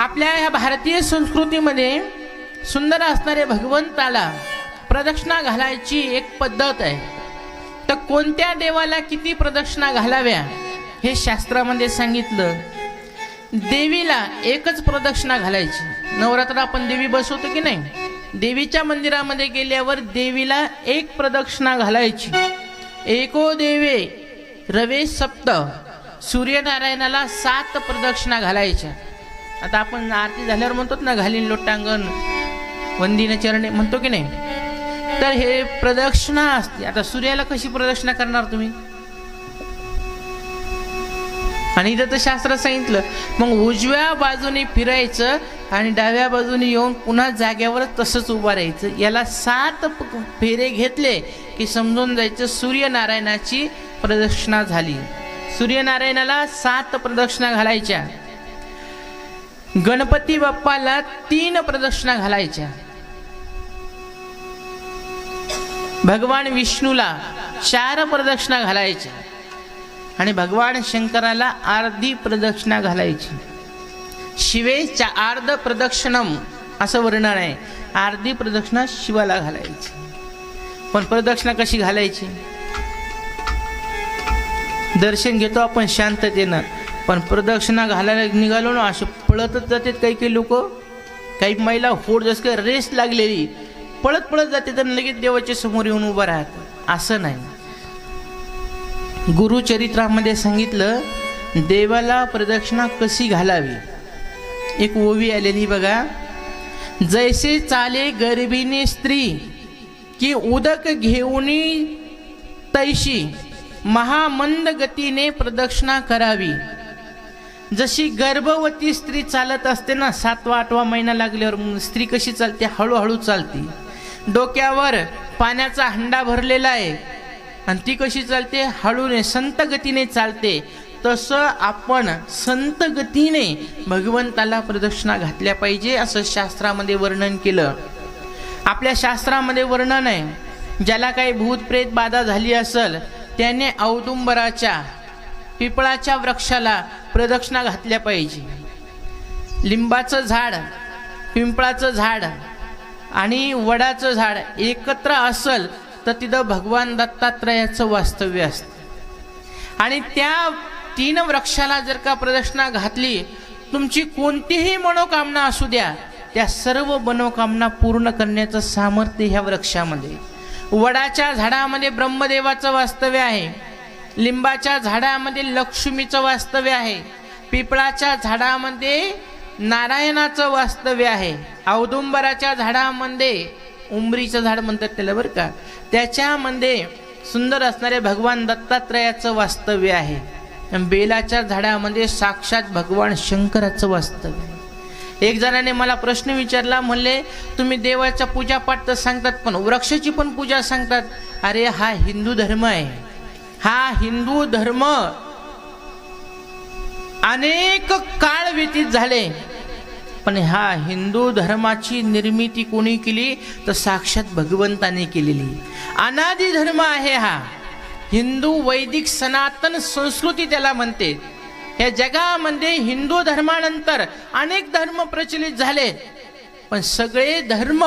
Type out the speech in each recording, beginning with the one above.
आपल्या ह्या भारतीय संस्कृतीमध्ये सुंदर असणारे भगवंताला प्रदक्षिणा घालायची एक पद्धत आहे. तर कोणत्या देवाला किती प्रदक्षिणा घालाव्या हे शास्त्रामध्ये सांगितलं. देवीला एकच प्रदक्षिणा घालायची. नवरात्र आपण देवी बसवतो की नाही? देवीच्या मंदिरामध्ये गेल्यावर देवीला एक प्रदक्षिणा घालायची. एको देवे रवे सप्त. सूर्यनारायणाला सात प्रदक्षिणा घालायच्या. आता आपण आरती झाल्यावर म्हणतोच ना घालीन लोटांगण वंदिन चरणे म्हणतो की नाही? तर हे प्रदक्षिणा असते. आता सूर्याला कशी प्रदक्षिणा करणार तुम्ही? आणि इथं तर शास्त्र सांगितलं मग उजव्या बाजूने फिरायचं आणि डाव्या बाजूने येऊन पुन्हा जाग्यावर तसंच उभं राहायचं. याला सात फेरे घेतले की समजून जायचं सूर्यनारायणाची प्रदक्षिणा झाली. सूर्यनारायणाला सात प्रदक्षिणा घालायच्या. गणपती बाप्पाला तीन प्रदक्षिणा घालायच्या. भगवान विष्णूला चार प्रदक्षिणा घालायच्या. आणि भगवान शंकराला अर्धी प्रदक्षिणा घालायची. शिवेच्या अर्ध प्रदक्षिणम असं वर्णन आहे. अर्धी प्रदक्षिणा शिवाला घालायची. पण प्रदक्षिणा कशी घालायची? दर्शन घेतो आपण शांततेनं. पण प्रदक्षिणा घालायला निघालो ना असे पळतच जातात काही काही लोक. काही महिला होड जसं काही रेस लागलेली पळत पळत जाते तर लगेच देवाच्या समोर येऊन उभं राहत. असं नाही. गुरुचरित्रामध्ये सांगितलं देवाला प्रदक्षिणा कशी घालावी? एक ओवी आलेली बघा. जैसे चाले गरिबीने स्त्री की उदक घेऊनी तैशी महामंद गतीने प्रदक्षिणा करावी. जशी गर्भवती स्त्री चालत असते ना सातवा आठवा महिना लागल्यावर स्त्री कशी चालते? हळूहळू चालते. डोक्यावर पाण्याचा हंडा भरलेला आहे. आणि ती कशी चालते? हळूने संत गतीने चालते. तसं आपण संत गतीने भगवंताला प्रदक्षिणा घातल्या पाहिजे असं शास्त्रामध्ये वर्णन केलं. आपल्या शास्त्रामध्ये वर्णन आहे. ज्याला काही भूत प्रेत बाधा झाली असेल त्याने औदुंबराच्या पिपळाच्या वृक्षाला प्रदक्षिणा घातल्या पाहिजे. लिंबाचं झाड पिंपळाचं झाड आणि वडाचं झाड एकत्र असल तर तिथं भगवान दत्तात्रयाचं वास्तव्य असतं. आणि त्या तीन वृक्षाला जर का प्रदक्षिणा घातली तुमची कोणतीही मनोकामना असू द्या त्या सर्व मनोकामना पूर्ण करण्याचं सामर्थ्य ह्या वृक्षामध्ये. वडाच्या झाडामध्ये ब्रह्मदेवाचं वास्तव्य आहे. लिंबाच्या झाडामध्ये लक्ष्मीचं वास्तव्य आहे. पिपळाच्या झाडामध्ये नारायणाचं वास्तव्य आहे. औदुंबराच्या झाडामध्ये उंबरीचं झाड म्हणतात त्याला बरं का. त्याच्यामध्ये सुंदर असणारे भगवान दत्तात्रयाचं वास्तव्य आहे. बेलाच्या झाडामध्ये साक्षात भगवान शंकराचं वास्तव्य एक जणाने मला प्रश्न विचारला म्हणले तुम्ही देवाच्या पूजापाठ तर सांगतात पण वृक्षाची पण पूजा सांगतात. अरे हा हिंदू धर्म आहे. हा हिंदू धर्म अनेक काळ व्यतीत झाले. पण हा हिंदू धर्माची निर्मिती कोणी केली? तर साक्षात भगवंताने केलेली. अनादी धर्म आहे हा. हिंदू वैदिक सनातन संस्कृती त्याला म्हणते. या जगामध्ये हिंदू धर्मानंतर अनेक धर्म प्रचलित झाले. पण सगळे धर्म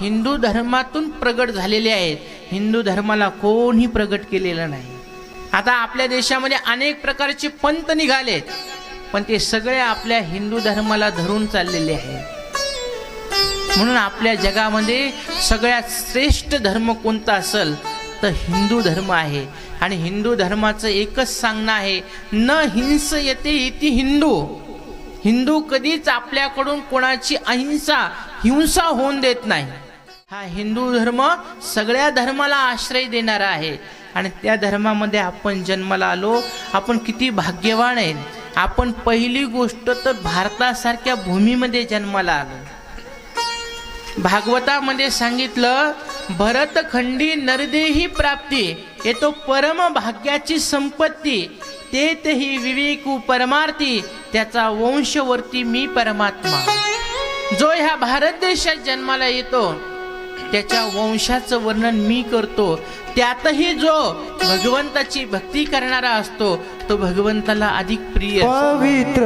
हिंदू धर्मातून प्रगट झालेले आहेत. हिंदू धर्माला कोणी प्रगट केलेलं नाही. आता आपल्या देशामध्ये अनेक प्रकारचे पंत निघालेत. पण ते सगळे आपल्या हिंदू धर्माला धरून चाललेले आहेत. म्हणून आपल्या जगामध्ये सगळ्यात श्रेष्ठ धर्म कोणता असेल तर हिंदू धर्म आहे. आणि हिंदू धर्माचं एकच सांगणं आहे न हिंस येते इति हिंदू. हिंदू कधीच आपल्याकडून कोणाची अहिंसा हिंसा होऊन देत नाही. हा हिंदू धर्म सगळ्या धर्माला आश्रय देणारा आहे. आणि त्या धर्मामध्ये आपण जन्माला आलो आपण किती भाग्यवान आहे. आपण पहिली गोष्ट तर भारतासारख्या भूमीमध्ये जन्माला आलो. भागवतामध्ये सांगितलं भरतखंडी नरदेही प्राप्ती येतो परम भाग्याची संपत्ती तेही विवेकू परमार्थी त्याचा वंशवर्ती मी परमात्मा. जो ह्या भारत देशात जन्माला येतो त्याच्या वंशाचं वर्णन मी करतो. त्यातही जो भगवंताची भक्ती करणारा असतो तो भगवंताला अधिक प्रिय पवित्र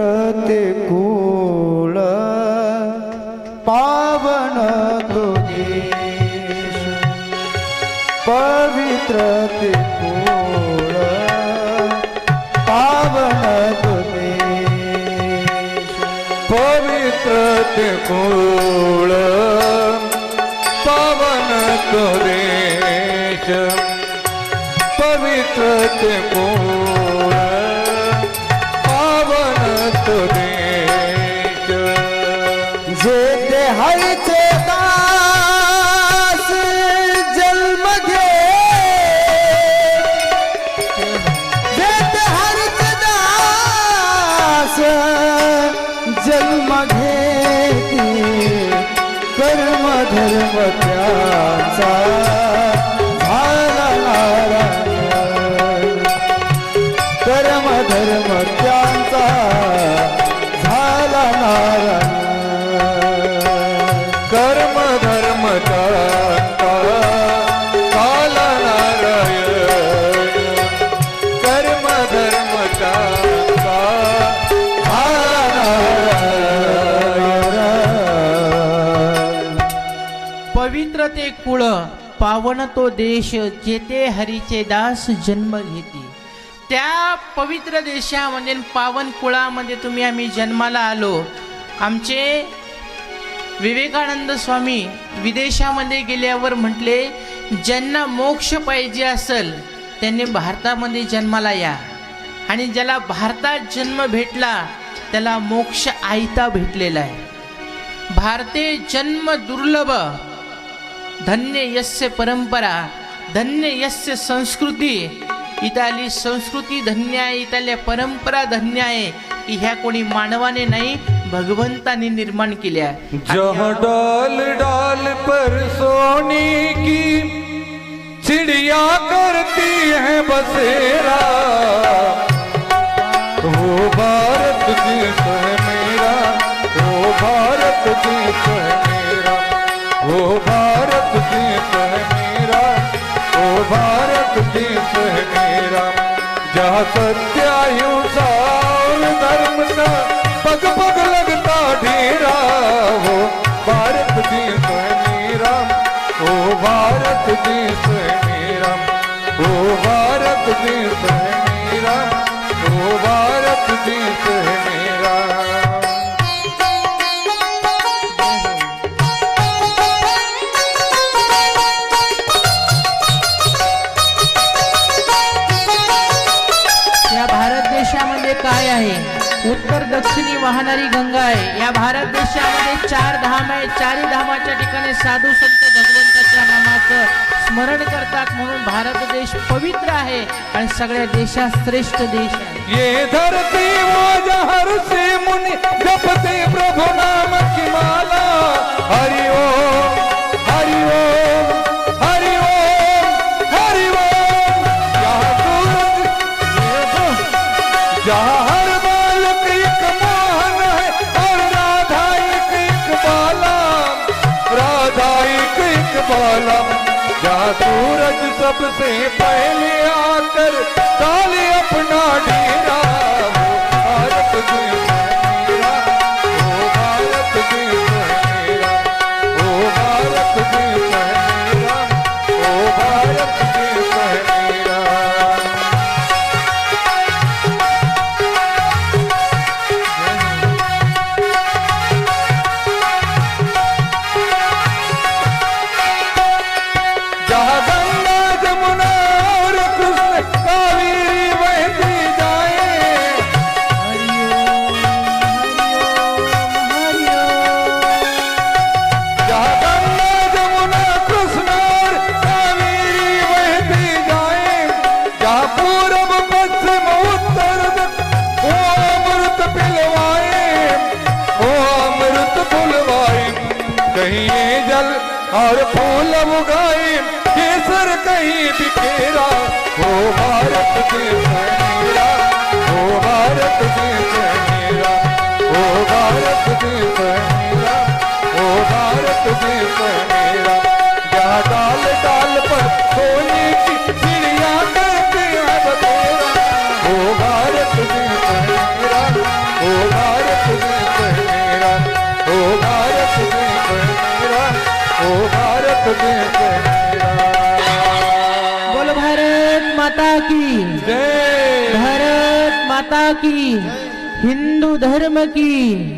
ते कोळ पावन पवित्र ते कोळ पावन पवित्र ते कोळ. ते कुळ पावन तो जे। ते हरीचे दास जन्म घे। जे ते दास जन्म घेती कर्म धर्म त्याचा। कुळ पावन तो देश जेथे हरीचे दास जन्म घेते. त्या पवित्र देशामध्ये पावन कुळामध्ये तुम्ही आम्ही जन्माला आलो. आमचे विवेकानंद स्वामी विदेशामध्ये गेल्यावर म्हटले ज्यांना मोक्ष पाहिजे असेल त्यांनी भारतामध्ये जन्माला या. आणि ज्याला भारतात जन्म भेटला त्याला मोक्ष आयता भेटलेला आहे. भारते जन्म दुर्लभ धन्य यस्य परंपरा धन्य यस्य संस्कृती इथली संस्कृती धन्य आहे इथल्या परंपरा धन्य आहे की ह्या कोणी मानवाने नाही भगवंताने निर्माण केल्या. जहाँ डाल डाल पर सोने की चिड़िया करती है बसेरा. भारत देश है मेरा जहाँ सत्य अहिंसा और धर्म का पग पग लगता ढेरा वो भारत देश है मेरा ओ भारत देश है मेरा ओ भारत देश है मेरा ओ भारत देश है मेरा। दक्षिणी वाहणारी गंगा आहे. या भारत देशामध्ये चार धाम आहे चारी धामाच्या ठिकाणी साधू संत भगवंताच्या नामाचं स्मरण करतात म्हणून भारत देश पवित्र आहे आणि सगळ्या देशात श्रेष्ठ देश आहे. ये धरती माझ्या हर से मुनि जपते प्रभु नाम की माला. हरि ओम हरि ओम. सूरज सबसे पहले आकर कहीं बिखेरा वो भारत की। भारत माता की। हिंदू धर्म की।